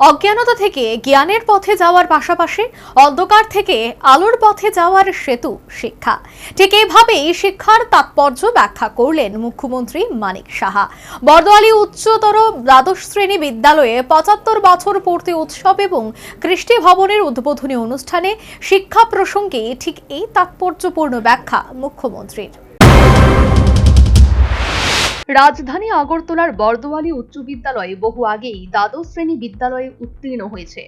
অজ্ঞানতা থেকে জ্ঞানের পথে যাওয়ার পাশাপাশি অন্ধকার থেকে আলোর পথে যাওয়ার সেতু শিক্ষা। ঠিক এভাবেই শিক্ষার তাৎপর্য ব্যাখ্যা করলেন মুখ্যমন্ত্রী মানিক সাহা। বর্দোয়ালি উচ্চতর দ্বাদশ শ্রেণি বিদ্যালয়ে পঁচাত্তর বছর পূর্তি উৎসব এবং কৃষ্টি ভবনের উদ্বোধনী অনুষ্ঠানে শিক্ষা প্রসঙ্গে ঠিক এই তাৎপর্যপূর্ণ ব্যাখ্যা মুখ্যমন্ত্রীর। রাজধানী আগরতলার বর্দোয়ালি উচ্চ বিদ্যালয় বহু আগেই দ্বাদশ শ্রেণি বিদ্যালয়ে উত্তীর্ণ হয়েছে।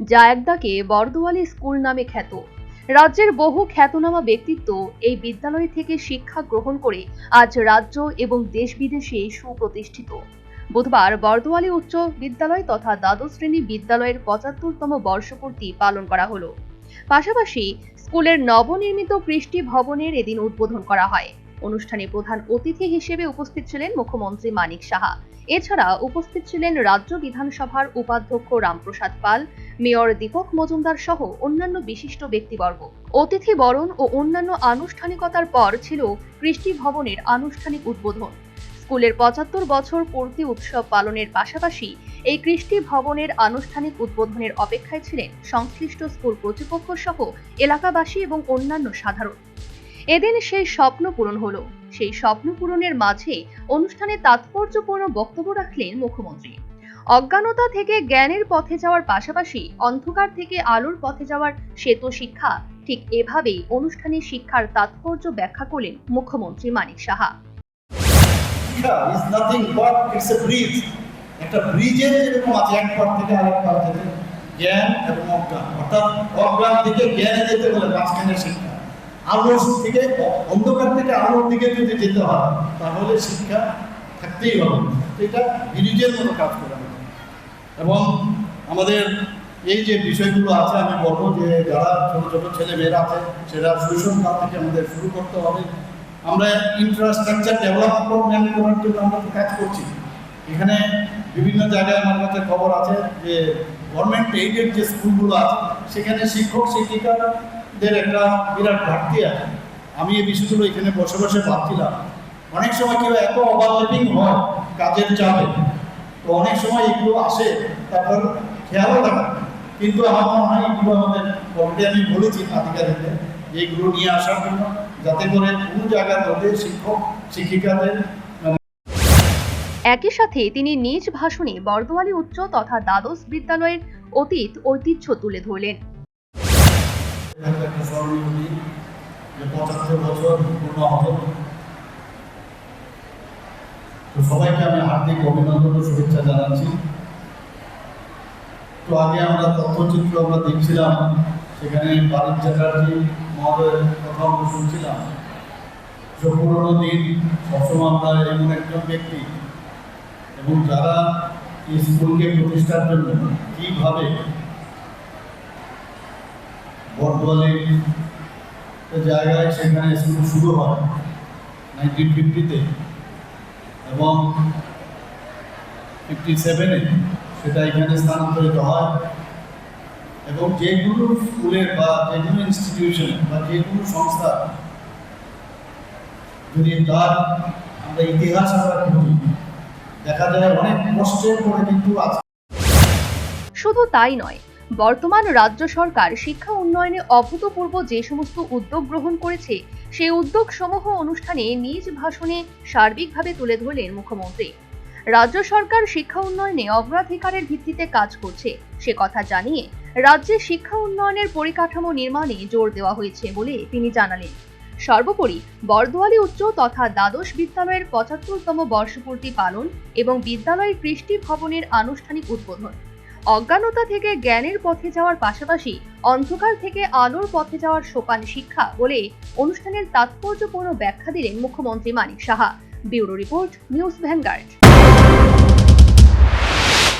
যা একদাকে বর্দোয়ালি স্কুল নামে খ্যাত। রাজ্যের বহু খ্যাতনামা ব্যক্তিত্ব এই বিদ্যালয় থেকে শিক্ষা গ্রহণ করে আজ রাজ্য এবং দেশ বিদেশে সুপ্রতিষ্ঠিত। বুধবার বর্দোয়ালি উচ্চ বিদ্যালয় তথা দ্বাদশ শ্রেণি বিদ্যালয়ের পঁচাত্তরতম বর্ষপূর্তি পালন করা হলো। পাশাপাশি স্কুলের নবনির্মিত কৃষ্টি ভবনের এদিন উদ্বোধন করা হয়। অনুষ্ঠানে প্রধান অতিথি হিসেবে উপস্থিত ছিলেন মুখ্যমন্ত্রী মানিক সাহা। এছাড়া উপস্থিত ছিলেন রাজ্য বিধানসভার উপাধ্যক্ষ রামপ্রসাদ পাল, মেয়র দীপক মজুমদার সহ অন্যান্য বিশিষ্ট ব্যক্তিবর্গ। অতিথি বরণ ও অন্যান্য আনুষ্ঠানিকতার পর ছিল কৃষ্টি ভবনের আনুষ্ঠানিক উদ্বোধন। স্কুলের পঁচাত্তর বছর পূর্তি উৎসব পালনের পাশাপাশি এই কৃষ্টি ভবনের আনুষ্ঠানিক উদ্বোধনের অপেক্ষায় ছিলেন সংশ্লিষ্ট স্কুল কর্তৃপক্ষ সহ এলাকাবাসী এবং অন্যান্য সাধারণ। এদিন সেই স্বপ্ন পূরণ হলো। সেই স্বপ্ন পূরণের মাঝে অনুষ্ঠানে তাৎপর্যপূর্ণ বক্তব্য রাখলেন মুখ্যমন্ত্রী। অজ্ঞানতা থেকে জ্ঞানের পথে যাওয়ার পাশাপাশি অন্ধকার থেকে আলোর পথে যাওয়ার সেতু শিক্ষা ঠিক এভাবেই অনুষ্ঠানে শিক্ষার তাৎপর্য ব্যাখ্যা করলেন মুখ্যমন্ত্রী মানিক সাহা। একটা ব্রিজের যেরকম আছে, এক থেকে আরেক থেকে জ্ঞান এবং অজ্ঞান। অর্থাৎ অজ্ঞান থেকে জ্ঞানে যেতে মাঝখানে শিক্ষা। আলোর থেকে অন্ধকার থেকে আলোর দিকে যদি যেতে হয়, তাহলে শিক্ষা থাকতেই হবে। এটা ব্রিজের মতো কাজ করে। এবং আমাদের এই যে বিষয়গুলো আছে, আমি বলব যে যারা ছোটো ছোটো ছেলে মেয়েরা আছে সেটা শৈশবকাল থেকে আমাদের শুরু করতে হবে। আমরা ইনফ্রাস্ট্রাকচার ডেভেলপমেন্ট করার জন্য আমরা কাজ করছি। এখানে বিভিন্ন জায়গায় আমার কাছে খবর আছে যে গভর্নমেন্ট এইডেড যে স্কুলগুলো আছে, সেখানে শিক্ষক শিক্ষিকাদের একটা বিরাট ঘাটতি আছে। আমি এই বিষয়গুলো এখানে বসে বসে ভাবছিলাম। অনেক সময় কেউ এত ওভারল্যাপিং হয় কাজের চাপে। তো অনেক সময় এগুলো আসে, তারপর খেয়ালও থাকে কিন্তু আমার মনে হয় এগুলো আমাদের অলরেডি আমি বলেছি আধিকারিকদের যে এগুলো নিয়ে আসার জন্য যাতে করে কোন জায়গার মধ্যে শিক্ষক, শিক্ষিকাদের একই সাথে তিনি নিজ ভাষণে বর্দোয়ালি উচ্চ তথা দ্বাদশ বিদ্যালয়ের অতীত ঐতিহ্য তুলে ধরলেন। একটা স্মরণীয় দিন যে পঁচাত্তর বছর পূর্ণ হবে তো সবাইকে আমি হার্দিক অভিনন্দন ও শুভেচ্ছা জানাচ্ছি তো আগে আমরা তথ্যচিত্র আমরা দেখছিলাম সেখানে বারিক চ্যাটার্জি মহোদয়ের কথা আমরা শুনছিলাম যে পুরোনো দিন সবসময় আমরা এমন একজন ব্যক্তি এবং যারা এই স্কুলকে প্রতিষ্ঠার জন্য কীভাবে বর্তমানে জায়গায় সেখানে স্কুল শুরু হয় নাইনটিন ফিফটিতে এবং ফিফটি সেভেনে সেটা এখানে স্থানান্তরিত হয় এবং যেগুলো স্কুলের বা যেগুলো ইনস্টিটিউশন বা যেগুলো সংস্থা যদি তার আমরা ইতিহাস আমরা খুঁজি, দেখা যায় অনেক কষ্টের পরে কিন্তু শুধু তাই নয় বর্তমান রাজ্য সরকার শিক্ষা উন্নয়নে অভূতপূর্ব যে সমস্ত উদ্যোগ গ্রহণ করেছে, সেই উদ্যোগ সমূহ অনুষ্ঠানে নিজ ভাষণে সার্বিকভাবে তুলে ধরলেন মুখ্যমন্ত্রী। রাজ্য সরকার শিক্ষা উন্নয়নে অগ্রাধিকারের ভিত্তিতে কাজ করছে, সে কথা জানিয়ে রাজ্যে শিক্ষা উন্নয়নের পরিকাঠামো নির্মাণে জোর দেওয়া হয়েছে বলে তিনি জানালেন। সর্বোপরি বর্দোয়ালি উচ্চ তথা দ্বাদশ বিদ্যালয়ের পঁচাত্তরতম বর্ষপূর্তি পালন এবং বিদ্যালয়ের কৃষ্টি ভবনের আনুষ্ঠানিক উদ্বোধন। অজ্ঞানতা থেকে জ্ঞানের পথে যাওয়ার পাশাপাশি অন্ধকার থেকে আলোর পথে যাওয়ার সোপান শিক্ষা বলে অনুষ্ঠানের তাৎপর্যপূর্ণ ব্যাখ্যা দিলেন মুখ্যমন্ত্রী Manik Saha. Bureau report, news Vanguard.